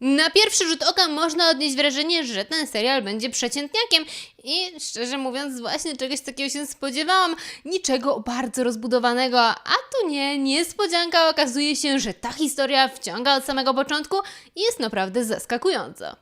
Na pierwszy rzut oka można odnieść wrażenie, że ten serial będzie przeciętniakiem. I szczerze mówiąc właśnie czegoś takiego się spodziewałam, niczego bardzo rozbudowanego, a tu nie, niespodzianka. Okazuje się, że ta historia wciąga od samego początku i jest naprawdę zaskakująca.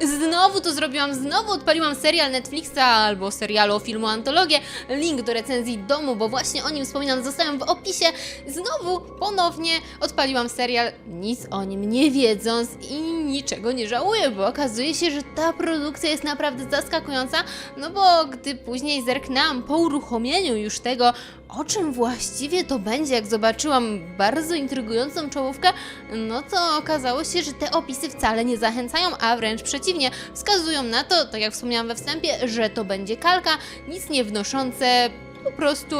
Znowu to zrobiłam, znowu odpaliłam serial Netflixa albo serialu filmu Antologię. Link do recenzji domu, bo właśnie o nim wspominam, zostałem w opisie. Znowu ponownie odpaliłam serial, nic o nim nie wiedząc i niczego nie żałuję, bo okazuje się, że ta produkcja jest naprawdę zaskakująca, no bo gdy później zerknęłam po uruchomieniu już tego, o czym właściwie to będzie, jak zobaczyłam bardzo intrygującą czołówkę, no to okazało się, że te opisy wcale nie zachęcają, a wręcz przeciwnie, wskazują na to, tak jak wspomniałam we wstępie, że to będzie kalka, nic nie wnoszące, po prostu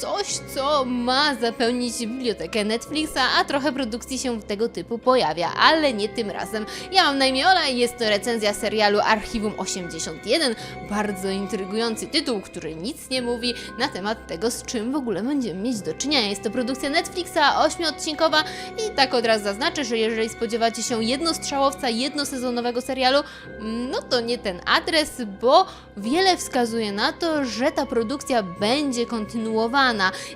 coś, co ma zapełnić bibliotekę Netflixa, a trochę produkcji się tego typu pojawia, ale nie tym razem. Ja mam na imię Ola i jest to recenzja serialu Archiwum 81, bardzo intrygujący tytuł, który nic nie mówi na temat tego, z czym w ogóle będziemy mieć do czynienia. Jest to produkcja Netflixa, ośmiodcinkowa i tak od razu zaznaczę, że jeżeli spodziewacie się jednostrzałowca, jednosezonowego serialu, no to nie ten adres, bo wiele wskazuje na to, że ta produkcja będzie kontynuowana.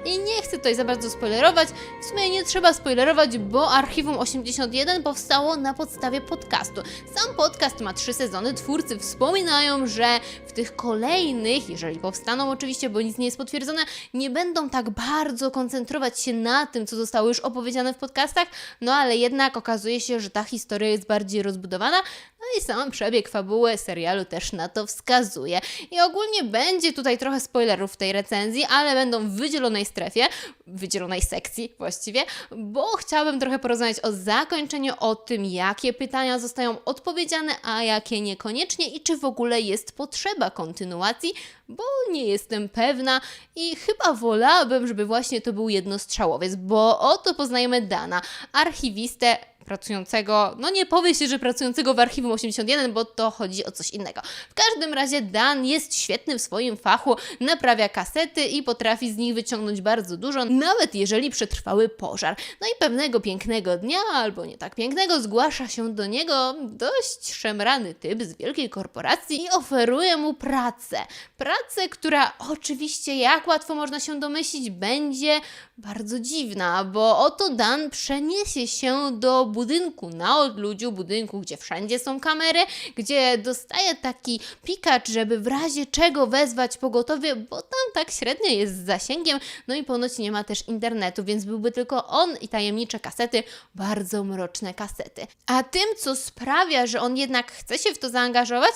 I nie chcę tutaj za bardzo spoilerować. W sumie nie trzeba spoilerować, bo Archiwum 81 powstało na podstawie podcastu. Sam podcast ma trzy sezony. Twórcy wspominają, że w tych kolejnych, jeżeli powstaną oczywiście, bo nic nie jest potwierdzone, nie będą tak bardzo koncentrować się na tym, co zostało już opowiedziane w podcastach, no ale jednak okazuje się, że ta historia jest bardziej rozbudowana, no i sam przebieg fabuły serialu też na to wskazuje. I ogólnie będzie tutaj trochę spoilerów w tej recenzji, ale będą w wydzielonej strefie, wydzielonej sekcji właściwie, bo chciałabym trochę porozmawiać o zakończeniu, o tym, jakie pytania zostają odpowiedziane, a jakie niekoniecznie i czy w ogóle jest potrzeba kontynuacji, bo nie jestem pewna i chyba wolałabym, żeby właśnie to był jednostrzałowiec, bo oto poznajemy Dana, archiwistę pracującego, no nie powie się, że pracującego w Archiwum 81, bo to chodzi o coś innego. W każdym razie Dan jest świetny w swoim fachu, naprawia kasety i potrafi z nich wyciągnąć bardzo dużo, nawet jeżeli przetrwały pożar. No i pewnego pięknego dnia, albo nie tak pięknego, zgłasza się do niego dość szemrany typ z wielkiej korporacji i oferuje mu pracę. Pracę, która oczywiście, jak łatwo można się domyślić, będzie bardzo dziwna, bo oto Dan przeniesie się do budynku na odludziu, budynku, gdzie wszędzie są kamery, gdzie dostaje taki pikacz, żeby w razie czego wezwać pogotowie, bo tam tak średnio jest z zasięgiem, no i ponoć nie ma też internetu, więc byłby tylko on i tajemnicze kasety, bardzo mroczne kasety. A tym, co sprawia, że on jednak chce się w to zaangażować,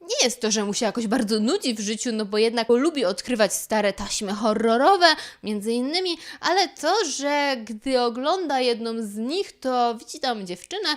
nie jest to, że mu się jakoś bardzo nudzi w życiu, no bo jednak lubi odkrywać stare taśmy horrorowe, między innymi, ale to, że gdy ogląda jedną z nich, to widzi tam dziewczynę,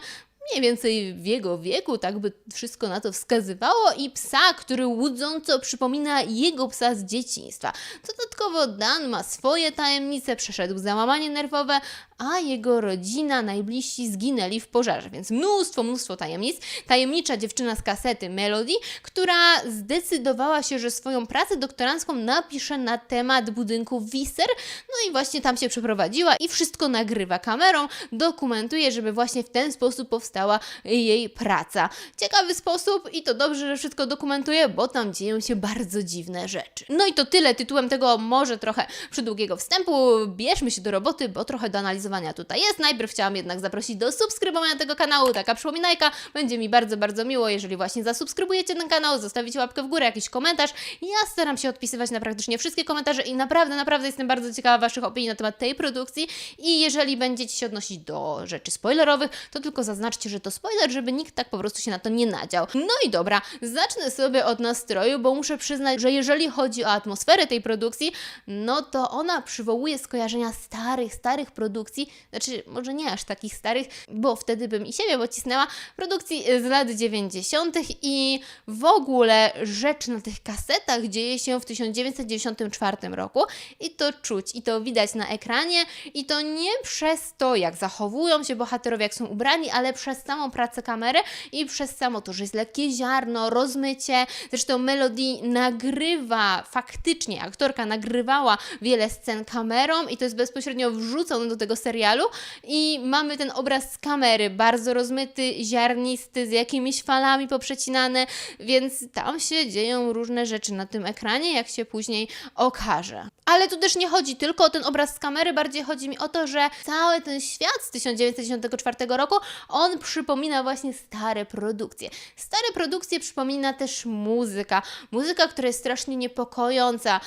mniej więcej w jego wieku, tak by wszystko na to wskazywało, i psa, który łudząco przypomina jego psa z dzieciństwa. Dodatkowo Dan ma swoje tajemnice, przeszedł załamanie nerwowe, a jego rodzina, najbliżsi zginęli w pożarze, więc mnóstwo, mnóstwo tajemnic. Tajemnicza dziewczyna z kasety Melody, która zdecydowała się, że swoją pracę doktorancką napisze na temat budynku Wiser, no i właśnie tam się przeprowadziła i wszystko nagrywa kamerą, dokumentuje, żeby właśnie w ten sposób powstała jej praca. Ciekawy sposób i to dobrze, że wszystko dokumentuje, bo tam dzieją się bardzo dziwne rzeczy. No i to tyle tytułem tego może trochę przydługiego wstępu. Bierzmy się do roboty, bo trochę do analizowania tutaj jest. Najpierw chciałam jednak zaprosić do subskrybowania tego kanału, taka przypominajka. Będzie mi bardzo, bardzo miło, jeżeli właśnie zasubskrybujecie ten kanał, zostawicie łapkę w górę, jakiś komentarz. Ja staram się odpisywać na praktycznie wszystkie komentarze i naprawdę, naprawdę jestem bardzo ciekawa Waszych opinii na temat tej produkcji i jeżeli będziecie się odnosić do rzeczy spoilerowych, to tylko zaznaczcie, że to spoiler, żeby nikt tak po prostu się na to nie nadział. No i dobra, zacznę sobie od nastroju, bo muszę przyznać, że jeżeli chodzi o atmosferę tej produkcji, no to ona przywołuje skojarzenia starych, starych produkcji, znaczy może nie aż takich starych, bo wtedy bym i siebie pocisnęła, produkcji z lat 90. i w ogóle rzecz na tych kasetach dzieje się w 1994 roku i to czuć, i to widać na ekranie, i to nie przez to, jak zachowują się bohaterowie, jak są ubrani, ale przez przez samą pracę kamery i przez samo to, że jest lekkie ziarno, rozmycie. Zresztą Melody nagrywa faktycznie, aktorka nagrywała wiele scen kamerą i to jest bezpośrednio wrzucone do tego serialu i mamy ten obraz z kamery, bardzo rozmyty, ziarnisty, z jakimiś falami poprzecinane, więc tam się dzieją różne rzeczy na tym ekranie, jak się później okaże. Ale tu też nie chodzi tylko o ten obraz z kamery, bardziej chodzi mi o to, że cały ten świat z 1994 roku, on przypomina właśnie stare produkcje. Stare produkcje przypomina też muzyka. Muzyka, która jest strasznie niepokojąca.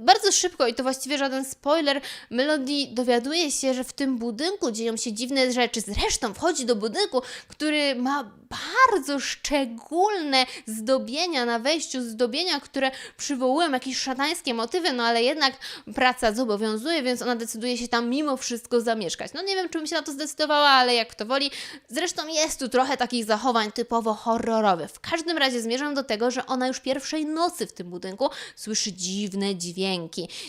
Bardzo szybko, i to właściwie żaden spoiler, Melody dowiaduje się, że w tym budynku dzieją się dziwne rzeczy. Zresztą wchodzi do budynku, który ma bardzo szczególne zdobienia na wejściu, zdobienia, które przywołują jakieś szatańskie motywy, no ale jednak praca zobowiązuje, więc ona decyduje się tam mimo wszystko zamieszkać. No nie wiem, czy bym się na to zdecydowała, ale jak to woli. Zresztą jest tu trochę takich zachowań typowo horrorowych. W każdym razie zmierzam do tego, że ona już pierwszej nocy w tym budynku słyszy dziwne dźwięki.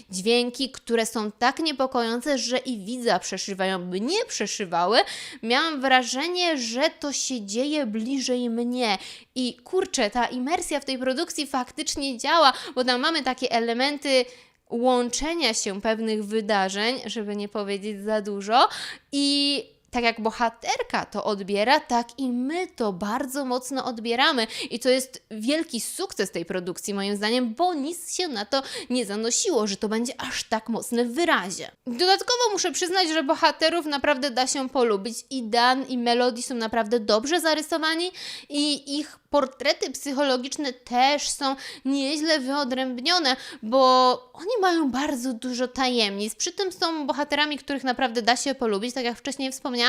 Dźwięki, które są tak niepokojące, że i widza przeszywają, by nie przeszywały. Miałam wrażenie, że to się dzieje bliżej mnie. I kurczę, ta imersja w tej produkcji faktycznie działa, bo tam mamy takie elementy łączenia się pewnych wydarzeń, żeby nie powiedzieć za dużo, i tak jak bohaterka to odbiera, tak i my to bardzo mocno odbieramy. I to jest wielki sukces tej produkcji, moim zdaniem, bo nic się na to nie zanosiło, że to będzie aż tak mocne w wyrazie. Dodatkowo muszę przyznać, że bohaterów naprawdę da się polubić. I Dan, i Melody są naprawdę dobrze zarysowani, i ich portrety psychologiczne też są nieźle wyodrębnione, bo oni mają bardzo dużo tajemnic. Przy tym są bohaterami, których naprawdę da się polubić, tak jak wcześniej wspomniałam,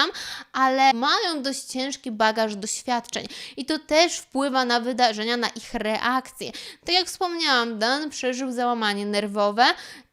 ale mają dość ciężki bagaż doświadczeń i to też wpływa na wydarzenia, na ich reakcje. Tak jak wspomniałam, Dan przeżył załamanie nerwowe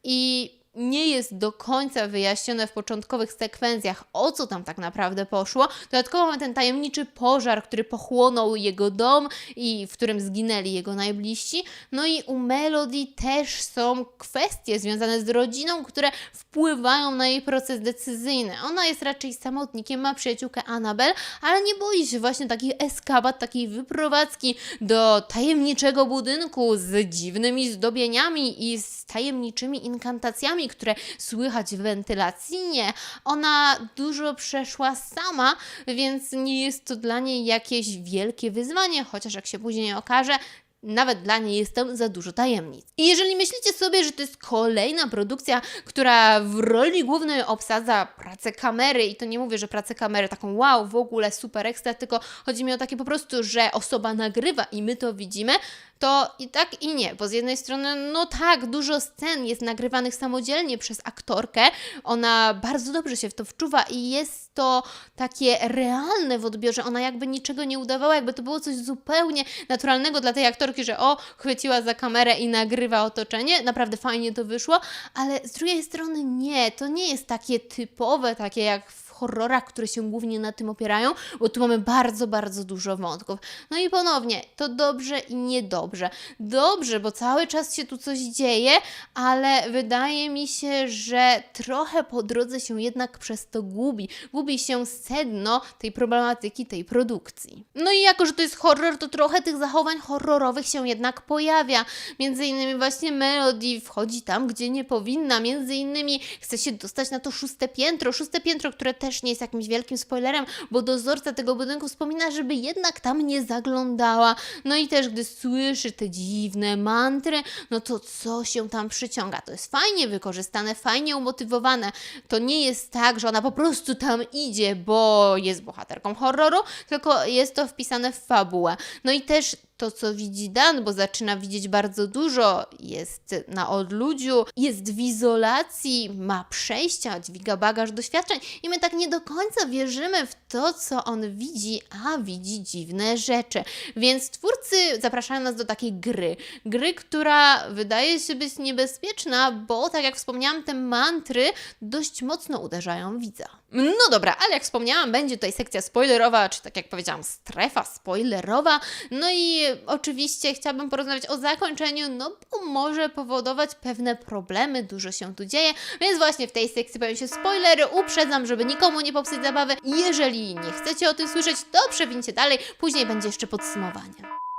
i nie jest do końca wyjaśnione w początkowych sekwencjach, o co tam tak naprawdę poszło. Dodatkowo mamy ten tajemniczy pożar, który pochłonął jego dom i w którym zginęli jego najbliżsi. No i u Melody też są kwestie związane z rodziną, które wpływają na jej proces decyzyjny. Ona jest raczej samotnikiem, ma przyjaciółkę Annabel, ale nie boi się właśnie takich eskapat, takiej wyprowadzki do tajemniczego budynku z dziwnymi zdobieniami i z tajemniczymi inkantacjami, które słychać w wentylacji. Nie, ona dużo przeszła sama, więc nie jest to dla niej jakieś wielkie wyzwanie, chociaż jak się później okaże, nawet dla niej jest tam za dużo tajemnic. I jeżeli myślicie sobie, że to jest kolejna produkcja, która w roli głównej obsadza pracę kamery, i to nie mówię, że pracę kamery taką wow, w ogóle super ekstra, tylko chodzi mi o takie po prostu, że osoba nagrywa i my to widzimy, to i tak i nie, bo z jednej strony, no tak, dużo scen jest nagrywanych samodzielnie przez aktorkę, ona bardzo dobrze się w to wczuwa i jest to takie realne w odbiorze, ona jakby niczego nie udawała, jakby to było coś zupełnie naturalnego dla tej aktorki, że o, chwyciła za kamerę i nagrywa otoczenie, naprawdę fajnie to wyszło, ale z drugiej strony nie, to nie jest takie typowe, takie jak w horrorach, które się głównie na tym opierają, bo tu mamy bardzo, bardzo dużo wątków. No i ponownie, to dobrze i niedobrze. Dobrze, bo cały czas się tu coś dzieje, ale wydaje mi się, że trochę po drodze się jednak przez to gubi. Gubi się sedno tej problematyki, tej produkcji. No i jako, że to jest horror, to trochę tych zachowań horrorowych się jednak pojawia. Między innymi właśnie Melody wchodzi tam, gdzie nie powinna. Między innymi chce się dostać na to szóste piętro. Szóste piętro, które też nie jest jakimś wielkim spoilerem, bo dozorca tego budynku wspomina, żeby jednak tam nie zaglądała. No i też gdy słyszy te dziwne mantry, no to co się tam przyciąga? To jest fajnie wykorzystane, fajnie umotywowane. To nie jest tak, że ona po prostu tam idzie, bo jest bohaterką horroru, tylko jest to wpisane w fabułę. No i też to, co widzi Dan, bo zaczyna widzieć bardzo dużo, jest na odludziu, jest w izolacji, ma przejścia, dźwiga bagaż doświadczeń i my tak nie do końca wierzymy w to, co on widzi, a widzi dziwne rzeczy. Więc twórcy zapraszają nas do takiej gry. Gry, która wydaje się być niebezpieczna, bo tak jak wspomniałam, te mantry dość mocno uderzają widza. No dobra, ale jak wspomniałam, będzie tutaj sekcja spoilerowa, czy tak jak powiedziałam, strefa spoilerowa. No i oczywiście chciałabym porozmawiać o zakończeniu, no bo może powodować pewne problemy, dużo się tu dzieje, więc właśnie w tej sekcji pojawią się spoilery, uprzedzam, żeby nikomu nie popsuć zabawy. Jeżeli nie chcecie o tym słyszeć, to przewincie dalej, później będzie jeszcze podsumowanie.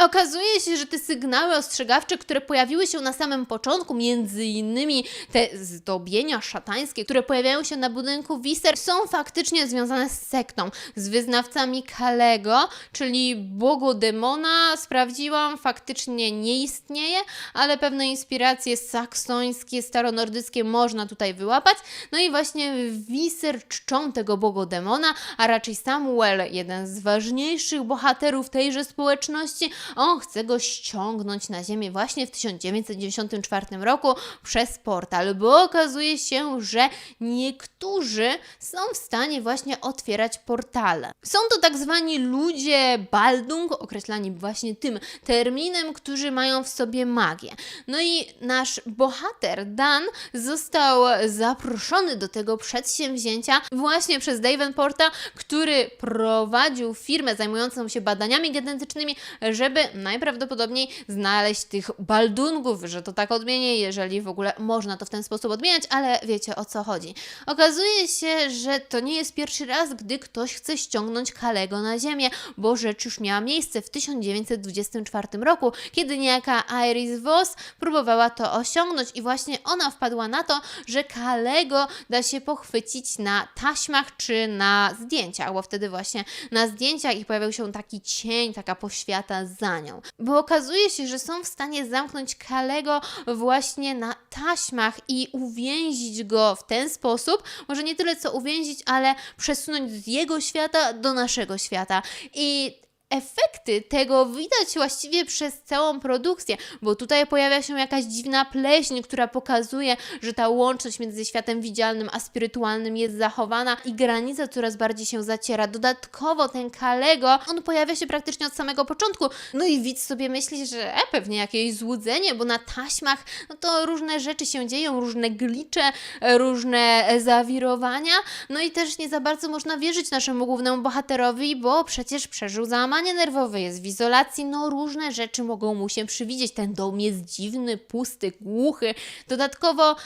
Okazuje się, że te sygnały ostrzegawcze, które pojawiły się na samym początku, między innymi te zdobienia szatańskie, które pojawiają się na budynku Wiser, są faktycznie związane z sektą, z wyznawcami Kalego, czyli bogu demona. Sprawdziłam, faktycznie nie istnieje, ale pewne inspiracje saksońskie, staronordyckie można tutaj wyłapać. No i właśnie Wiser czczą tego bogu demona, a raczej Samuel, jeden z ważniejszych bohaterów tejże społeczności, on chce go ściągnąć na ziemię właśnie w 1994 roku przez portal, bo okazuje się, że niektórzy są w stanie właśnie otwierać portale. Są to tak zwani ludzie Baldung, określani właśnie tym terminem, którzy mają w sobie magię. No i nasz bohater Dan został zaproszony do tego przedsięwzięcia właśnie przez Davenporta, który prowadził firmę zajmującą się badaniami genetycznymi, żeby najprawdopodobniej znaleźć tych baldungów, że to tak odmienię, jeżeli w ogóle można to w ten sposób odmieniać, ale wiecie o co chodzi. Okazuje się, że to nie jest pierwszy raz, gdy ktoś chce ściągnąć Kalego na ziemię, bo rzecz już miała miejsce w 1924 roku, kiedy niejaka Iris Voss próbowała to osiągnąć i właśnie ona wpadła na to, że Kalego da się pochwycić na taśmach czy na zdjęciach, bo wtedy właśnie na zdjęciach i pojawiał się taki cień, taka poświata za nią. Bo okazuje się, że są w stanie zamknąć Kalego właśnie na taśmach i uwięzić go w ten sposób, może nie tyle co uwięzić, ale przesunąć z jego świata do naszego świata. I efekty tego widać właściwie przez całą produkcję, bo tutaj pojawia się jakaś dziwna pleśń, która pokazuje, że ta łączność między światem widzialnym a spirytualnym jest zachowana i granica coraz bardziej się zaciera. Dodatkowo ten Kalego, on pojawia się praktycznie od samego początku, no i widz sobie myśli, że e, pewnie jakieś złudzenie, bo na taśmach no to różne rzeczy się dzieją, różne glicze, różne e, zawirowania, no i też nie za bardzo można wierzyć naszemu głównemu bohaterowi, bo przecież przeżył załamanie nerwowe, jest w izolacji, no różne rzeczy mogą mu się przywidzieć. Ten dom jest dziwny, pusty, głuchy. Dodatkowo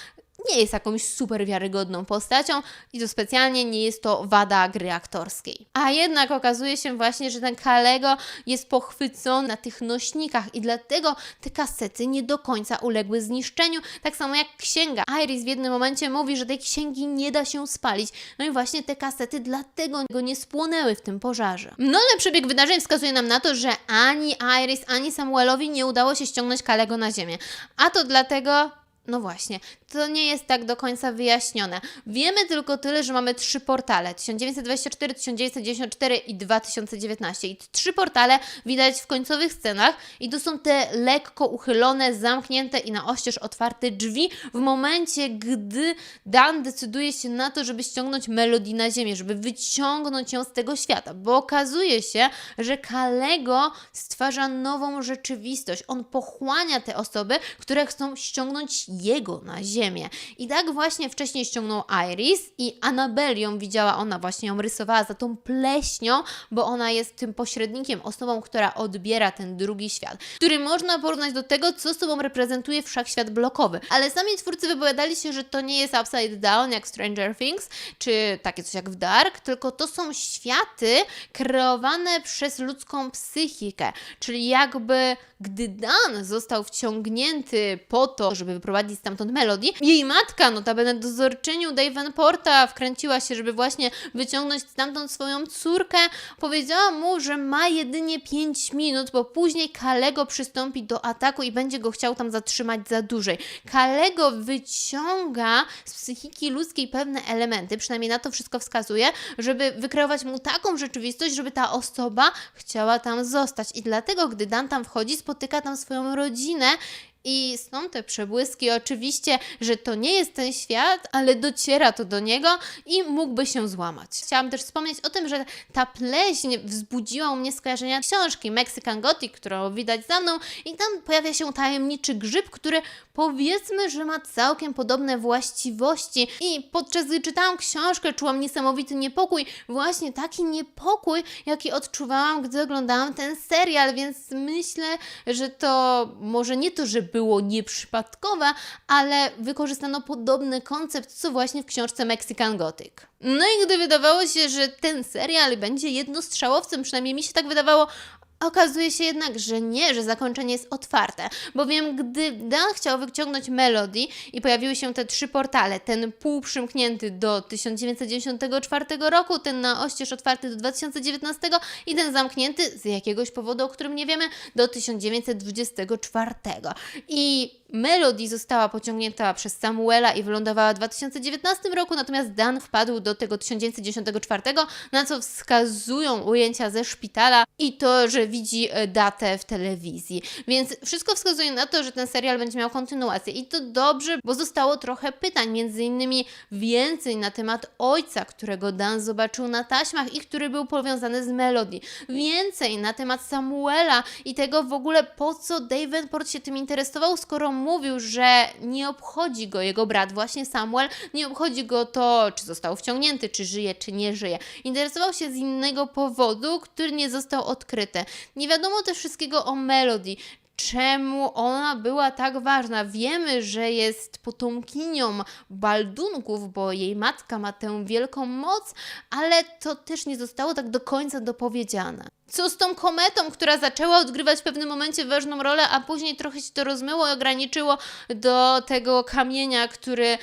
nie jest jakąś super wiarygodną postacią i to specjalnie nie jest to wada gry aktorskiej. A jednak okazuje się właśnie, że ten Kalego jest pochwycony na tych nośnikach i dlatego te kasety nie do końca uległy zniszczeniu, tak samo jak księga. Iris w jednym momencie mówi, że tej księgi nie da się spalić. No i właśnie te kasety dlatego go nie spłonęły w tym pożarze. No ale przebieg wydarzeń wskazuje nam na to, że ani Iris, ani Samuelowi nie udało się ściągnąć Kalego na ziemię. A to dlatego, no właśnie, to nie jest tak do końca wyjaśnione. Wiemy tylko tyle, że mamy trzy portale: 1924, 1994 i 2019. I trzy portale widać w końcowych scenach, i to są te lekko uchylone, zamknięte i na oścież otwarte drzwi w momencie, gdy Dan decyduje się na to, żeby ściągnąć Melody na ziemię, żeby wyciągnąć ją z tego świata, bo okazuje się, że Kalego stwarza nową rzeczywistość. On pochłania te osoby, które chcą ściągnąć jego na ziemię. I tak właśnie wcześniej ściągnął Iris i Annabelle ją widziała, ona właśnie ją rysowała za tą pleśnią, bo ona jest tym pośrednikiem, osobą, która odbiera ten drugi świat, który można porównać do tego, co sobą reprezentuje wszechświat blokowy. Ale sami twórcy wypowiadali się, że to nie jest Upside Down jak Stranger Things, czy takie coś jak w Dark, tylko to są światy kreowane przez ludzką psychikę, czyli jakby gdy Dan został wciągnięty po to, żeby wyprowadzić stamtąd Melody, jej matka, notabene dozorczynią Davenporta, wkręciła się, żeby właśnie wyciągnąć stamtąd swoją córkę, powiedziała mu, że ma jedynie 5 minut, bo później Kalego przystąpi do ataku i będzie go chciał tam zatrzymać za dłużej. Kalego wyciąga z psychiki ludzkiej pewne elementy, przynajmniej na to wszystko wskazuje, żeby wykreować mu taką rzeczywistość, żeby ta osoba chciała tam zostać. I dlatego, gdy Dan tam wchodzi, spotyka tam swoją rodzinę I są te przebłyski, oczywiście, że to nie jest ten świat, ale dociera to do niego i mógłby się złamać. Chciałam też wspomnieć o tym, że ta pleśń wzbudziła u mnie skojarzenia książki Mexican Gothic, którą widać za mną, i tam pojawia się tajemniczy grzyb, który powiedzmy, że ma całkiem podobne właściwości. I podczas gdy czytałam książkę, czułam niesamowity niepokój, właśnie taki niepokój, jaki odczuwałam, gdy oglądałam ten serial, więc myślę, że to może nie to, że było nieprzypadkowe, ale wykorzystano podobny koncept, co właśnie w książce Mexican Gothic. No i gdy wydawało się, że ten serial będzie jednostrzałowcem, przynajmniej mi się tak wydawało, Okazuje się jednak, że nie, że zakończenie jest otwarte, bowiem gdy Dan chciał wyciągnąć Melody i pojawiły się te trzy portale, ten półprzymknięty do 1994 roku, ten na oścież otwarty do 2019 i ten zamknięty z jakiegoś powodu, o którym nie wiemy, do 1924. I Melody została pociągnięta przez Samuela i wylądowała w 2019 roku, natomiast Dan wpadł do tego 1994, na co wskazują ujęcia ze szpitala i to, że widzi e, datę w telewizji. Więc wszystko wskazuje na to, że ten serial będzie miał kontynuację i to dobrze, bo zostało trochę pytań, między innymi więcej na temat ojca, którego Dan zobaczył na taśmach i który był powiązany z Melody. Więcej na temat Samuela i tego w ogóle po co Davenport się tym interesował, skoro mówił, że nie obchodzi go jego brat, właśnie Samuel, nie obchodzi go to, czy został wciągnięty, czy żyje, czy nie żyje. Interesował się z innego powodu, który nie został odkryty. Nie wiadomo też wszystkiego o Melody. Czemu ona była tak ważna? Wiemy, że jest potomkinią Baldunków, bo jej matka ma tę wielką moc, ale to też nie zostało tak do końca dopowiedziane. Co z tą kometą, która zaczęła odgrywać w pewnym momencie ważną rolę, a później trochę się to rozmyło i ograniczyło do tego kamienia, który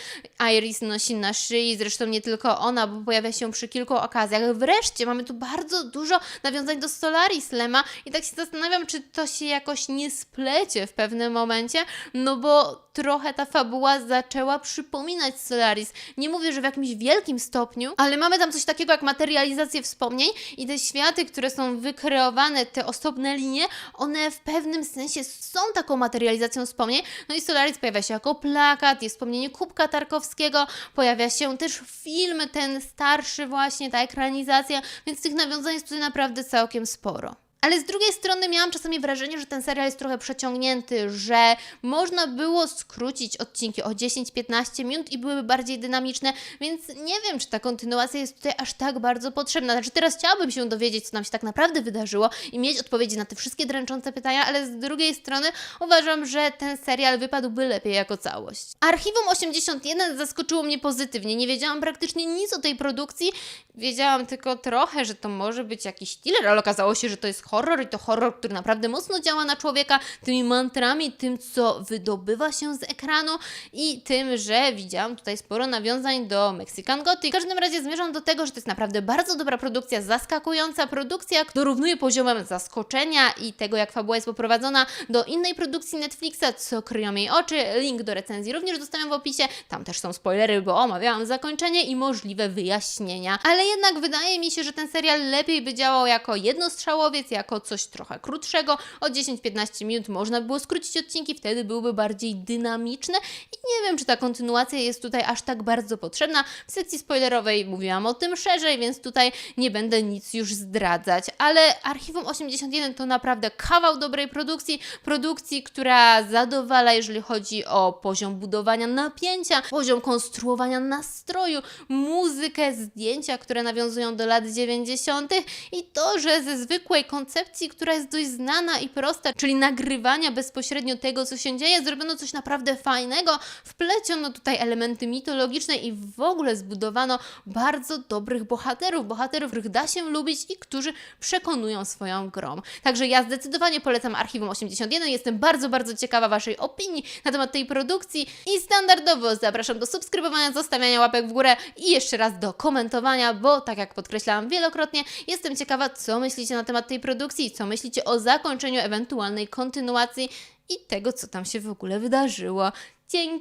Iris nosi na szyi, zresztą nie tylko ona, bo pojawia się przy kilku okazjach. Wreszcie mamy tu bardzo dużo nawiązań do Solaris Lema i tak się zastanawiam, czy to się jakoś nie splecie w pewnym momencie, no bo trochę ta fabuła zaczęła przypominać Solaris. Nie mówię, że w jakimś wielkim stopniu, ale mamy tam coś takiego jak materializację wspomnień i te światy, które są wykreowane, te osobne linie, one w pewnym sensie są taką materializacją wspomnień. No i Solaris pojawia się jako plakat, jest wspomnienie Kubka Tarkowskiego, pojawia się też film ten starszy właśnie, ta ekranizacja, więc tych nawiązań jest tutaj naprawdę całkiem sporo. Ale z drugiej strony miałam czasami wrażenie, że ten serial jest trochę przeciągnięty, że można było skrócić odcinki o 10-15 minut i byłyby bardziej dynamiczne, więc nie wiem, czy ta kontynuacja jest tutaj aż tak bardzo potrzebna. Znaczy teraz chciałabym się dowiedzieć, co nam się tak naprawdę wydarzyło i mieć odpowiedzi na te wszystkie dręczące pytania, ale z drugiej strony uważam, że ten serial wypadłby lepiej jako całość. Archiwum 81 zaskoczyło mnie pozytywnie. Nie wiedziałam praktycznie nic o tej produkcji. Wiedziałam tylko trochę, że to może być jakiś thriller, ale okazało się, że to jest horror i to horror, który naprawdę mocno działa na człowieka tymi mantrami, tym co wydobywa się z ekranu i tym, że widziałam tutaj sporo nawiązań do Mexican Gothic. W każdym razie zmierzam do tego, że to jest naprawdę bardzo dobra produkcja, zaskakująca produkcja, dorównuje poziomem zaskoczenia i tego, jak fabuła jest poprowadzona do innej produkcji Netflixa, co kryją jej oczy. Link do recenzji również zostawiam w opisie. Tam też są spoilery, bo omawiałam zakończenie i możliwe wyjaśnienia. Ale jednak wydaje mi się, że ten serial lepiej by działał jako jednostrzałowiec, jako coś trochę krótszego. O 10-15 minut można było skrócić odcinki, wtedy byłby bardziej dynamiczny i nie wiem, czy ta kontynuacja jest tutaj aż tak bardzo potrzebna. W sekcji spoilerowej mówiłam o tym szerzej, więc tutaj nie będę nic już zdradzać, ale Archiwum 81 to naprawdę kawał dobrej produkcji, produkcji, która zadowala, jeżeli chodzi o poziom budowania napięcia, poziom konstruowania nastroju, muzykę, zdjęcia, które nawiązują do lat 90. i to, że ze zwykłej koncepcji, która jest dość znana i prosta, czyli nagrywania bezpośrednio tego, co się dzieje, zrobiono coś naprawdę fajnego, wpleciono tutaj elementy mitologiczne i w ogóle zbudowano bardzo dobrych bohaterów, bohaterów, których da się lubić i którzy przekonują swoją grą. Także ja zdecydowanie polecam Archiwum 81, jestem bardzo, bardzo ciekawa Waszej opinii na temat tej produkcji i standardowo zapraszam do subskrybowania, zostawiania łapek w górę i jeszcze raz do komentowania, bo tak jak podkreślałam wielokrotnie, jestem ciekawa, co myślicie na temat tej produkcji, co myślicie o zakończeniu ewentualnej kontynuacji i tego, co tam się w ogóle wydarzyło. Dzięki!